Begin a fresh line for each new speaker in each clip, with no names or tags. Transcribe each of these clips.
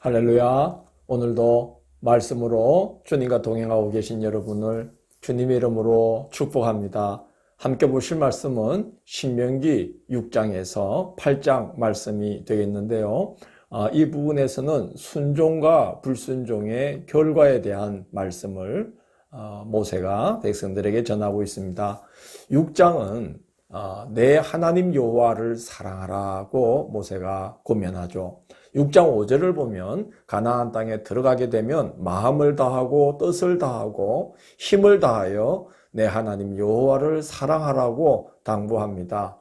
할렐루야. 오늘도 말씀으로 주님과 동행하고 계신 여러분을 주님의 이름으로 축복합니다. 함께 보실 말씀은 신명기 6장에서 8장 말씀이 되겠는데요. 아, 이 부분에서는 순종과 불순종의 결과에 대한 말씀을 어, 모세가 백성들에게 전하고 있습니다. 6장은 어, 내 하나님 여호와를 사랑하라고 모세가 권면하죠. 6장 5절을 보면 가나안 땅에 들어가게 되면 마음을 다하고 뜻을 다하고 힘을 다하여 내 하나님 여호와를 사랑하라고 당부합니다.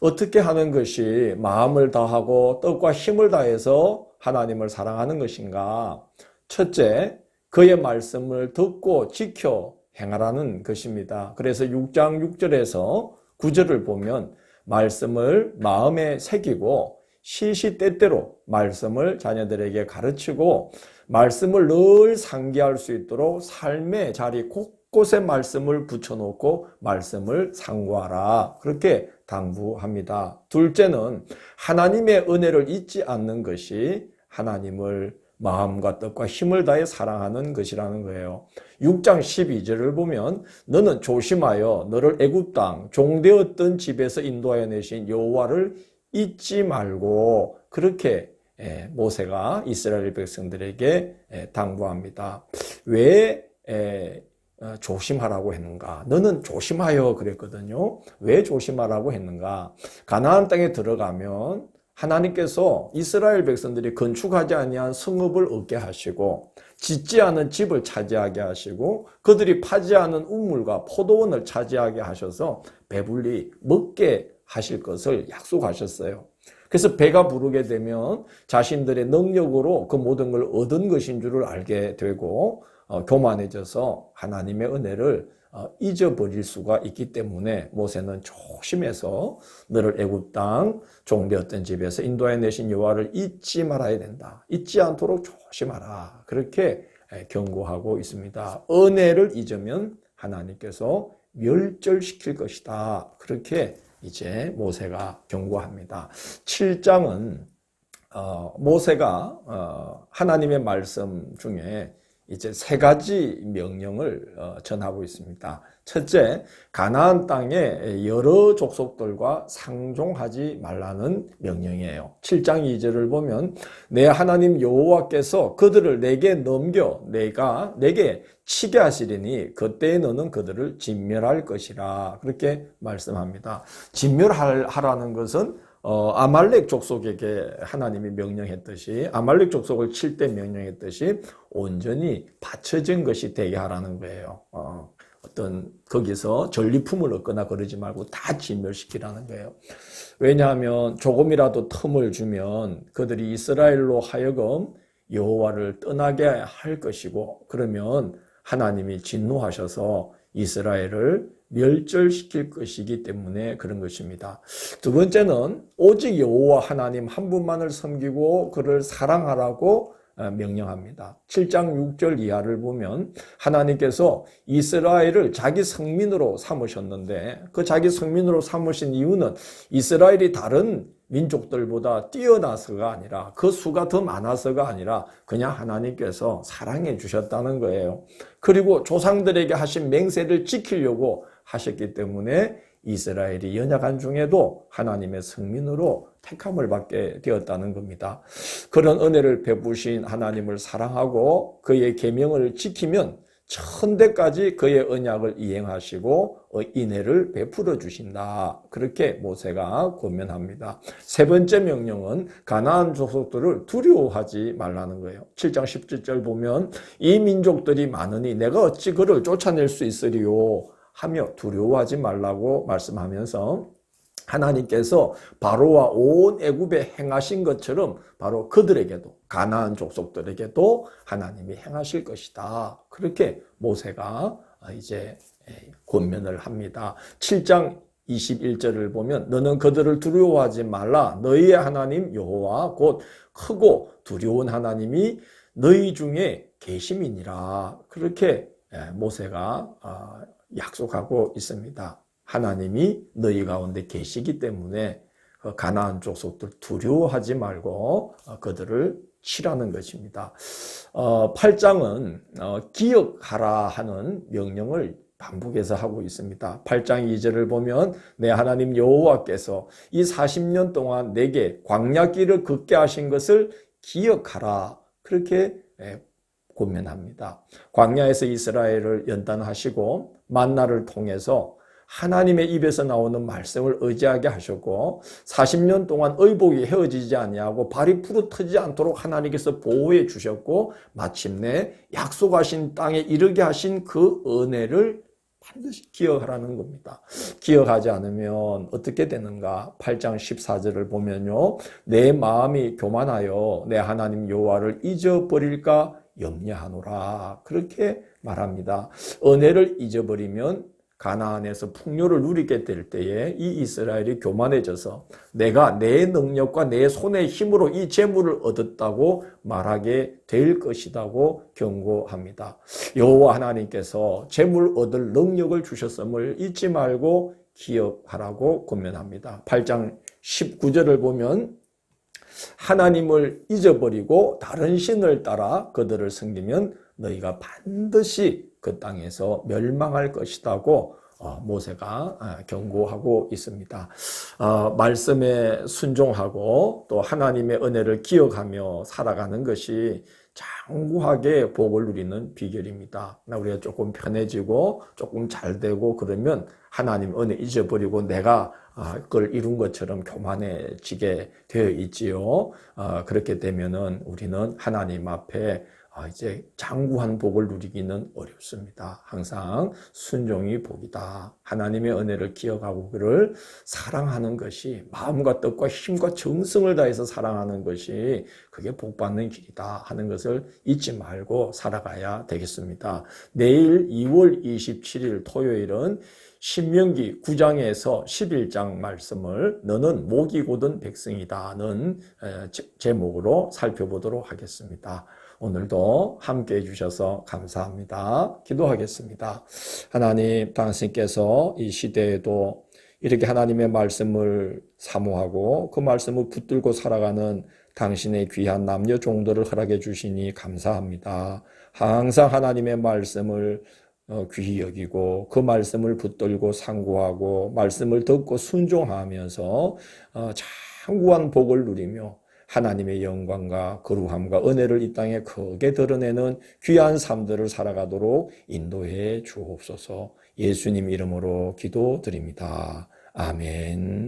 어떻게 하는 것이 마음을 다하고 뜻과 힘을 다해서 하나님을 사랑하는 것인가? 첫째, 그의 말씀을 듣고 지켜 행하라는 것입니다. 그래서 6장 6절에서 9절을 보면 말씀을 마음에 새기고 시시때때로 말씀을 자녀들에게 가르치고 말씀을 늘 상기할 수 있도록 삶의 자리 곳곳에 말씀을 붙여놓고 말씀을 상고하라. 그렇게 당부합니다. 둘째는 하나님의 은혜를 잊지 않는 것이 하나님을 마음과 뜻과 힘을 다해 사랑하는 것이라는 거예요. 6장 12절을 보면 너는 조심하여 너를 애굽 땅 종되었던 집에서 인도하여 내신 여호와를 잊지 말고 그렇게 예, 모세가 이스라엘 백성들에게 예, 당부합니다. 왜 예, 어, 조심하라고 했는가? 너는 조심하여 그랬거든요. 왜 조심하라고 했는가? 가나안 땅에 들어가면 하나님께서 이스라엘 백성들이 건축하지 아니한 성읍을 얻게 하시고 짓지 않은 집을 차지하게 하시고 그들이 파지 않은 우물과 포도원을 차지하게 하셔서 배불리 먹게 하실 것을 약속하셨어요. 그래서 배가 부르게 되면 자신들의 능력으로 그 모든 걸 얻은 것인 줄을 알게 되고 어, 교만해져서 하나님의 은혜를 어, 잊어버릴 수가 있기 때문에 모세는 조심해서 너를 애굽 땅 종되었던 집에서 인도해 내신 여호와를 잊지 말아야 된다. 잊지 않도록 조심하라. 그렇게 경고하고 있습니다. 은혜를 잊으면 하나님께서 멸절시킬 것이다. 그렇게 이제 모세가 경고합니다. 7장은 어, 모세가 어, 하나님의 말씀 중에 이제 세 가지 명령을 어, 전하고 있습니다. 첫째, 가나안 땅에 여러 족속들과 상종하지 말라는 명령이에요. 7장 2절을 보면 내 하나님 여호와께서 그들을 내게 넘겨 내가 내게 치게 하시리니 그때에 너는 그들을 진멸할 것이라 그렇게 말씀합니다. 진멸하라는 것은 어, 아말렉 족속에게 하나님이 명령했듯이 아말렉 족속을 칠 때 명령했듯이 온전히 받쳐진 것이 되게 하라는 거예요. 어, 어떤 거기서 전리품을 얻거나 그러지 말고 다 진멸시키라는 거예요. 왜냐하면 조금이라도 틈을 주면 그들이 이스라엘로 하여금 여호와를 떠나게 할 것이고 그러면 하나님이 진노하셔서 이스라엘을 멸절시킬 것이기 때문에 그런 것입니다. 두 번째는 오직 여호와 하나님 한 분만을 섬기고 그를 사랑하라고 어, 명령합니다. 7장 6절 이하를 보면 하나님께서 이스라엘을 자기 성민으로 삼으셨는데 그 자기 성민으로 삼으신 이유는 이스라엘이 다른 민족들보다 뛰어나서가 아니라 그 수가 더 많아서가 아니라 그냥 하나님께서 사랑해 주셨다는 거예요. 그리고 조상들에게 하신 맹세를 지키려고 하셨기 때문에 이스라엘이 연약한 중에도 하나님의 성민으로 택함을 받게 되었다는 겁니다. 그런 은혜를 베푸신 하나님을 사랑하고 그의 계명을 지키면 천대까지 그의 언약을 이행하시고 인해를 베풀어 주신다. 그렇게 모세가 권면합니다. 세 번째 명령은 가나안 족속들을 두려워하지 말라는 거예요. 7장 17절 보면 이 민족들이 많으니 내가 어찌 그를 쫓아낼 수 있으리요 하며 두려워하지 말라고 말씀하면서 하나님께서 바로와 온 애굽에 행하신 것처럼 바로 그들에게도 가나안 족속들에게도 하나님이 행하실 것이다. 그렇게 모세가 이제 권면을 합니다. 7장 21절을 보면 너는 그들을 두려워하지 말라 너희의 하나님 여호와 곧 크고 두려운 하나님이 너희 중에 계심이니라 그렇게 모세가 아, 약속하고 있습니다. 하나님이 너희 가운데 계시기 때문에 그 가나안 족속들 두려워하지 말고 어, 그들을 치라는 것입니다. 어, 8장은 어, 기억하라 하는 명령을 반복해서 하고 있습니다. 8장 2절을 보면 내 하나님 여호와께서 이 40년 동안 내게 광야길을 걷게 하신 것을 기억하라. 그렇게 예, 고면합니다. 광야에서 이스라엘을 연단하시고 만나를 통해서 하나님의 입에서 나오는 말씀을 의지하게 하셨고 40년 동안 의복이 헤어지지 아니하고 발이 부러뜨지 않도록 하나님께서 보호해 주셨고 마침내 약속하신 땅에 이르게 하신 그 은혜를 반드시 기억하라는 겁니다. 기억하지 않으면 어떻게 되는가? 8장 14절을 보면요. 내 마음이 교만하여 내 하나님 여호와를 잊어버릴까 염려하노라. 그렇게 말합니다. 은혜를 잊어버리면 가나안에서 풍요를 누리게 될 때에 이 이스라엘이 교만해져서 내가 내 능력과 내 손의 힘으로 이 재물을 얻었다고 말하게 될 것이라고 경고합니다. 여호와 하나님께서 재물 얻을 능력을 주셨음을 잊지 말고 기억하라고 권면합니다. 8장 19절을 보면 하나님을 잊어버리고 다른 신을 따라 그들을 섬기면 너희가 반드시 그 땅에서 멸망할 것이라고 어, 모세가 아, 경고하고 있습니다. 어, 말씀에 순종하고 또 하나님의 은혜를 기억하며 살아가는 것이 장구하게 복을 누리는 비결입니다. 우리가 조금 편해지고 조금 잘 되고 그러면 하나님 은혜 잊어버리고 내가 아, 그걸 이룬 것처럼 교만해지게 되어 있지요. 아, 그렇게 되면은 우리는 하나님 앞에 아, 이제 장구한 복을 누리기는 어렵습니다. 항상 순종이 복이다. 하나님의 은혜를 기억하고 그를 사랑하는 것이 마음과 뜻과 힘과 정성을 다해서 사랑하는 것이 그게 복받는 길이다 하는 것을 잊지 말고 살아가야 되겠습니다. 내일 2월 27일 토요일은 신명기 9장에서 11장 말씀을 너는 목이 고든 백성이다는 제목으로 살펴보도록 하겠습니다. 오늘도 함께 해주셔서 감사합니다. 기도하겠습니다. 하나님, 당신께서 이 시대에도 이렇게 하나님의 말씀을 사모하고 그 말씀을 붙들고 살아가는 당신의 귀한 남녀 종들을 허락해 주시니 감사합니다. 항상 하나님의 말씀을 어, 귀히 여기고 그 말씀을 붙들고 상고하고 말씀을 듣고 순종하면서 어, 장구한 복을 누리며 하나님의 영광과 거룩함과 은혜를 이 땅에 크게 드러내는 귀한 삶들을 살아가도록 인도해 주옵소서 예수님 이름으로 기도드립니다. 아멘.